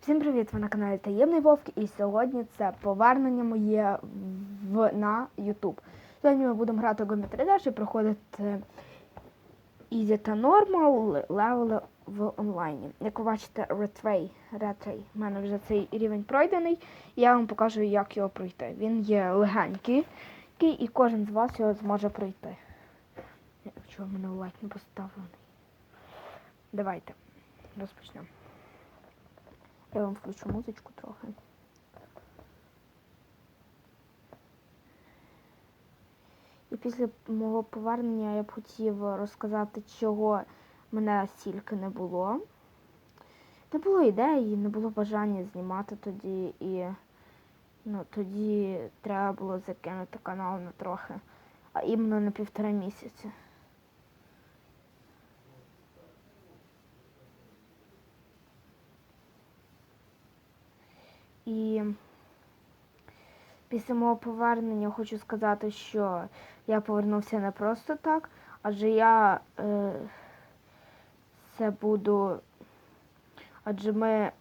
Всім привіт! Ви на каналі Таємний Вовк і сьогодні це повернення моє в, на YouTube. Сьогодні ми будемо грати Geometry Dash і проходити Easy та Normal левели в онлайні. Як ви бачите, Retray, Retray. У мене вже цей рівень пройдений, і я вам покажу, як його пройти. Він є легенький, і кожен з вас його зможе пройти. Чого в мене лайк не поставлений? Давайте розпочнемо. Я вам включу музичку трохи. І після мого повернення я б хотів розказати, чого мене стільки не було. Не було ідеї, не було бажання знімати тоді і ну, тоді треба було закинути канал на трохи, а іменно на півтора місяця. І після мого повернення хочу сказати, що я повернувся не просто так, адже я е, це буду. Адже ми.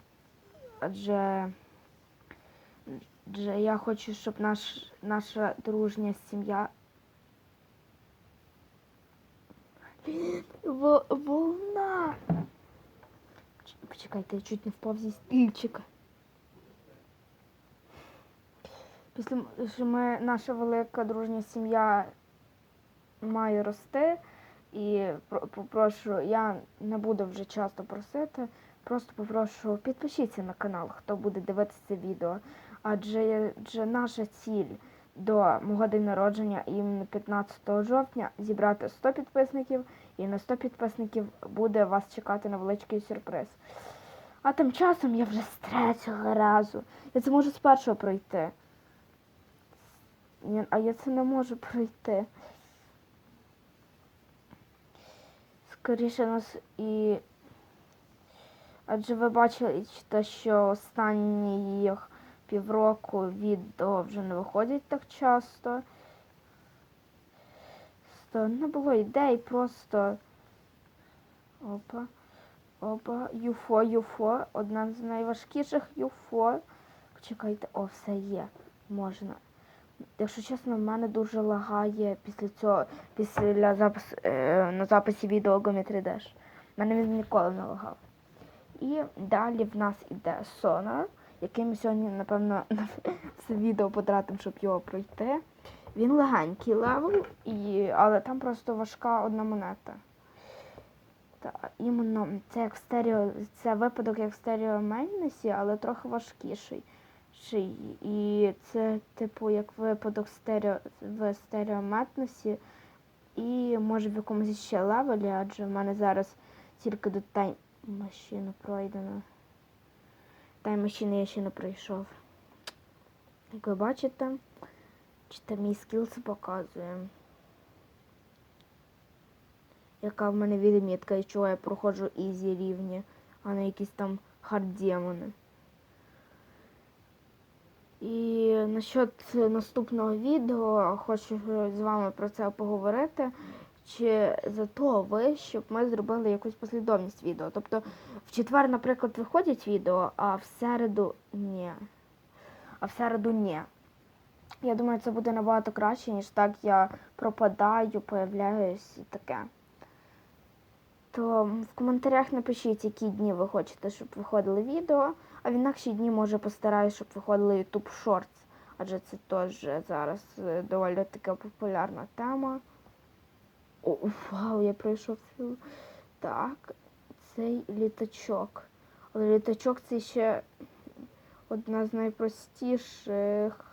Адже. Адже я хочу, щоб наш, наша дружня сім'я. Волна! Почекайте, я чуть не впав зі стільчика. Після що ми, наша велика дружня сім'я має рости, і попрошу, я не буду вже часто просити, просто попрошу підпишіться на канал, хто буде дивитися це відео. Адже, адже наша ціль до мого день народження іменно 15 жовтня зібрати 100 підписників, і на 100 підписників буде вас чекати невеличкий сюрприз. А тим часом я вже з третього разу. Я це можу з пройти. Ні, а я це не можу пройти. Скоріше нас і. Адже ви бачили, що останні їх півроку відео вже не виходять так часто. То не було ідей, просто. Опа. Опа. Юфо, юфо. Одна з найважкіших юфо. Чекайте, о, все є. Можна. Якщо чесно, в мене дуже лагає після цього, після запис, е, на записі відео Geometry Dash. В мене він ніколи не лагав. І далі в нас іде Sonar, який ми сьогодні, напевно, це відео потратимо, щоб його пройти. Він легенький левел, і, але там просто важка одна монета. Та, іменно це як стерео, це випадок як в стерео Мейнесі, але трохи важкіший. Ший. І це, типу, як випадок стерео, в стереометнесі і може в якомусь ще левелі, адже в мене зараз тільки до тайм машину пройдено. Тайм машини я ще не пройшов. Як ви бачите, чи мій скіл це показує. Яка в мене відмітка і чого я проходжу ізі рівні, а не якісь там хард-демони. І насчет наступного відео хочу з вами про це поговорити. Чи за то ви, щоб ми зробили якусь послідовність відео? Тобто в четвер, наприклад, виходять відео, а в середу ні. А в середу ні. Я думаю, це буде набагато краще, ніж так я пропадаю, появляюсь і таке. То в коментарях напишіть, які дні ви хочете, щоб виходили відео, а в інакші дні, може, постараюсь, щоб виходили YouTube Shorts, адже це теж зараз е, доволі така популярна тема. О, вау, я пройшов цю. Так, цей літачок. Але літачок це ще одна з найпростіших.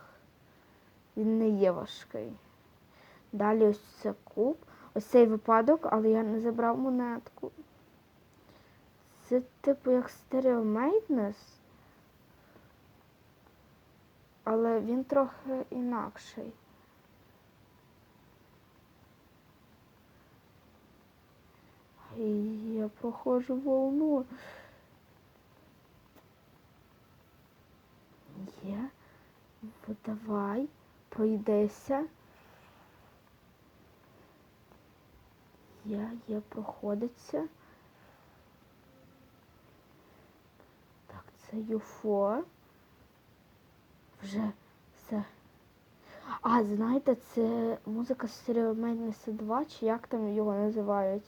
Він не є важкий. Далі ось це куб. Ось цей випадок, але я не забрав монетку. Це типу як стереомейтнес. Але він трохи інакший. І я проходжу волну. Є. Давай, пройдеся. Є, є, проходиться. Так, Це UFO. Вже все. А, знаєте, це музика з Stereo Madness 2, чи як там його називають?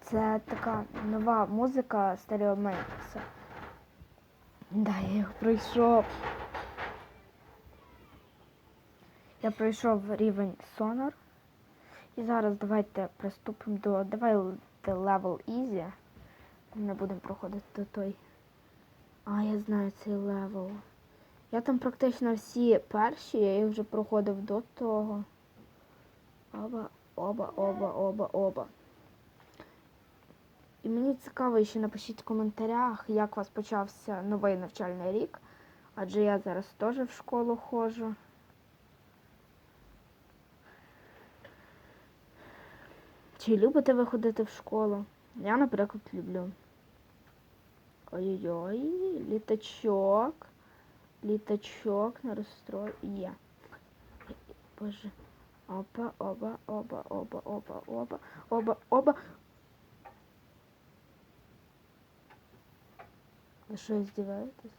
Це така нова музика Stereo Madness. Да, я їх пройшов. Я пройшов рівень Sonar. І зараз давайте приступимо до. Давайте level Easy. Не будемо проходити той. А, я знаю цей левел. Я там практично всі перші, я їх вже проходив до того. Оба, оба, оба, оба, оба. І мені цікаво, ще напишіть в коментарях, як у вас почався новий навчальний рік. Адже я зараз теж в школу ходжу. Чи любите ви ходити в школу? Я, наприклад, люблю. Ой-ой-ой, літачок. Літачок на розстрой. Є. Боже. Опа, оба, оба, оба, оба, оба, оба, оба. Ви що, здіваєтесь?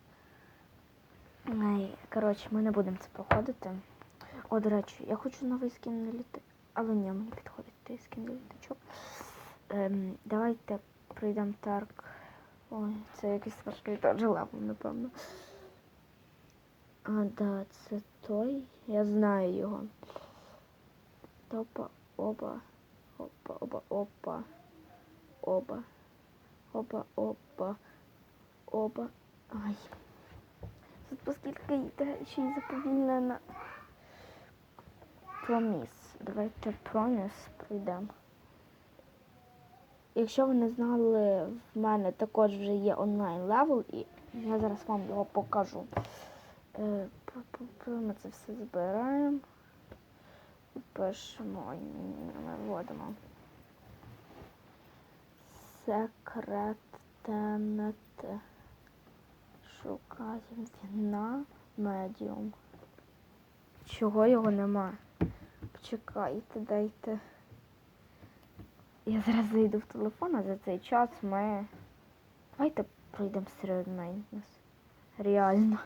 Коротше, ми не будемо це проходити. О, до речі, я хочу новий скін на літа... Але ні, мені підходить той скін на літачок. Ем, давайте пройдемо тарк. Ой, це якийсь важкий теж левел, напевно. А, да, це той. Я знаю його. Опа, оба. Опа, оба, опа. Оба. Опа, опа. Оба. Ай. Тут поскільки йде ще й заповільнена. Проміс. Давайте проміс пройдемо. Якщо ви не знали, в мене також вже є онлайн левел, і я зараз вам його покажу. Е, Ми це все збираємо. Пишемо, ми вводимо. Секретенет. Шукаємо на медіум. Чого його нема? Почекайте, дайте. Я зараз зайду в телефон, а за цей час ми. Давайте пройдемо серед Maintenance. Реально.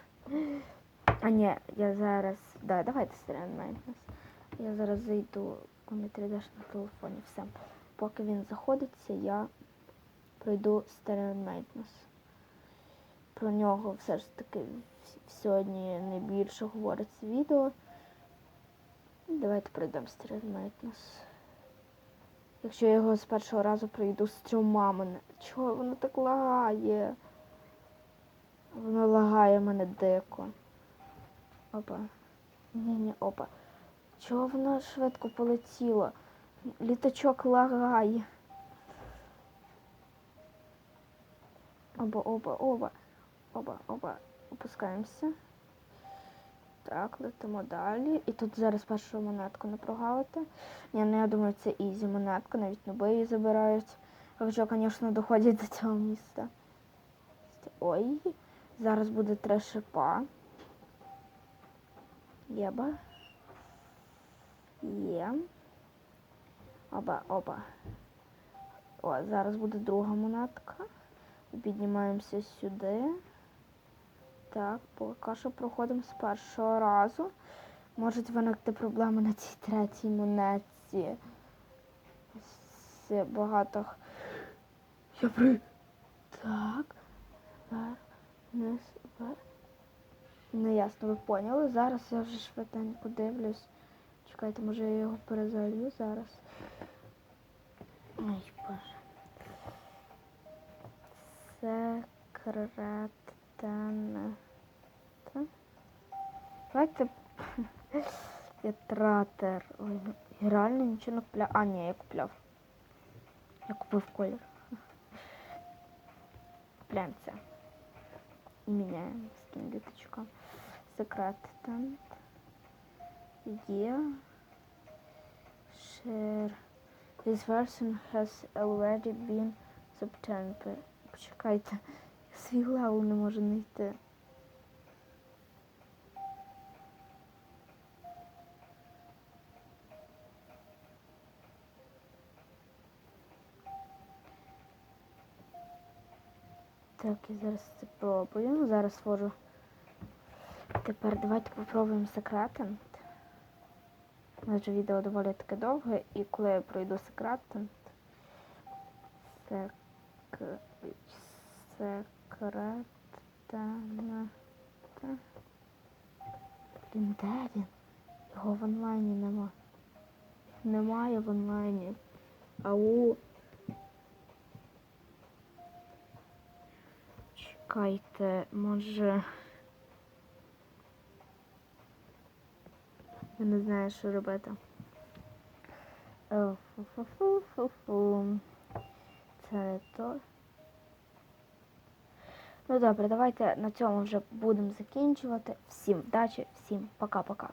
А ні, я зараз. Да, давайте серед Maintenance. Я зараз зайду у 3D на телефоні. Все. Поки він заходиться, я пройду Stereo Maintenance. Про нього все ж таки сьогодні найбільше говориться відео. Давайте пройдемо Stereo Maintenance. Якщо я його з першого разу пройду з трьома мене. Чого воно так лагає? Воно лагає мене дико. Опа. Ні-ні, опа. Чого воно швидко полетіло? Літачок лагає. Оба, оба, оба. Оба, оба. Опускаємося. Так, летимо далі. І тут зараз першу монетку не прогавити. Ні, ну я думаю, це ізі монетка, навіть нуби її забирають. Якщо, звісно, доходять до цього міста. Ой, зараз буде три шипа. Єба. Є. Оба, оба. О, зараз буде друга монетка. Піднімаємося сюди. Так, поки що проходимо з першого разу. Можуть виникти проблеми на цій третій монетці. З багато. Я при... Так. Вверх, вниз, вверх. Ну ясно, ви поняли. Зараз я вже швиденько дивлюсь. Чекайте, може я його перезалью зараз. Ой, боже. Секретен. Давайте я тратер. Ой, я реально нічого не купляв. А, ні, я купляв. Я купив колір. Купляємо це. І міняємо скін літачка. Секрет тент. Є. Share. This version has already been subtamped. Почекайте. Свій левел не можу знайти. Так, я зараз це пробую. Зараз створю. Тепер давайте попробуємо секретен. Же відео доволі таке довге, і коли я пройду секретен. Сек... Секретен. Блін, де він? Його в онлайні нема. Немає в онлайні. Ау. Чекайте, може. Я не знаю, що робити. Е, фу-фу-фу-фу-фу. Це то. Ну добре, давайте на цьому вже будемо закінчувати. Всім вдачі, всім пока-пока.